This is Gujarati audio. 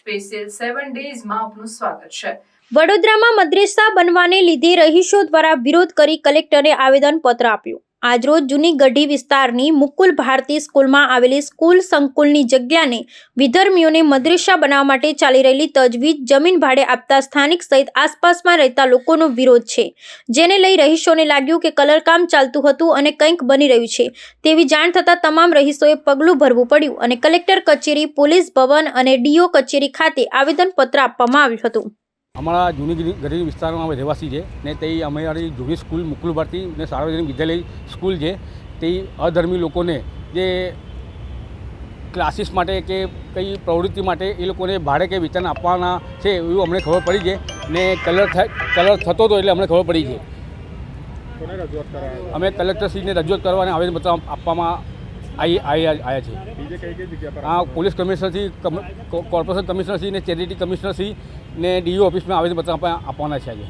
સ્પેશિયલ સેવન ડેઝમાં આપનું સ્વાગત છે. વડોદરામાં મદ્રેસા બનવાને લીધે રહીશો દ્વારા વિરોધ કરી કલેક્ટરે આવેદનપત્ર આપ્યું. આજરોજ જૂની ગઢી વિસ્તારની મુકુલ ભારતી સ્કૂલમાં આવેલી સ્કૂલ સંકુલની જગ્યાને વિધર્મીઓને મદ્રેસા બનાવવા માટે ચાલી રહેલી તજવીજ જમીન ભાડે આપતા સ્થાનિક સહિત આસપાસમાં રહેતા લોકોનો વિરોધ છે. જેને લઈ રહીશોને લાગ્યું કે કલરકામ ચાલતું હતું અને કંઈક બની રહ્યું છે. તેવી જાણ થતાં તમામ રહીશોએ પગલું ભરવું પડ્યું અને કલેક્ટર કચેરી, પોલીસ ભવન અને ડીઓ કચેરી ખાતે આવેદનપત્ર આપવામાં આવ્યું હતું. અમારા જૂની ગરીબ વિસ્તારમાં અમે રહેવાસી છે ને તે અમારી જૂની સ્કૂલ મુકુલ ભારતી ને સાર્વજનિક વિદ્યાલય સ્કૂલ છે. તે અધર્મી લોકોને જે ક્લાસીસ માટે કે કઈ પ્રવૃત્તિ માટે એ લોકોને ભાડે કે વેચાણ આપવાના છે એવું અમને ખબર પડી છે ને કલર કલર થતો હતો એટલે અમને ખબર પડી છે. અમે કલેક્ટરશ્રીને રજૂઆત કરવા અને આવેદનપત્ર આપવામાં આવ્યા છે. આ પોલીસ કમિશનરથી કમ- કોર્પોરેશન કમિશનરશ્રી ને ચેરિટી કમિશનરશ્રી ને ડીઓ ઓફિસમાં આવેદનપત્ર આપવા- આપવાના છે આજે.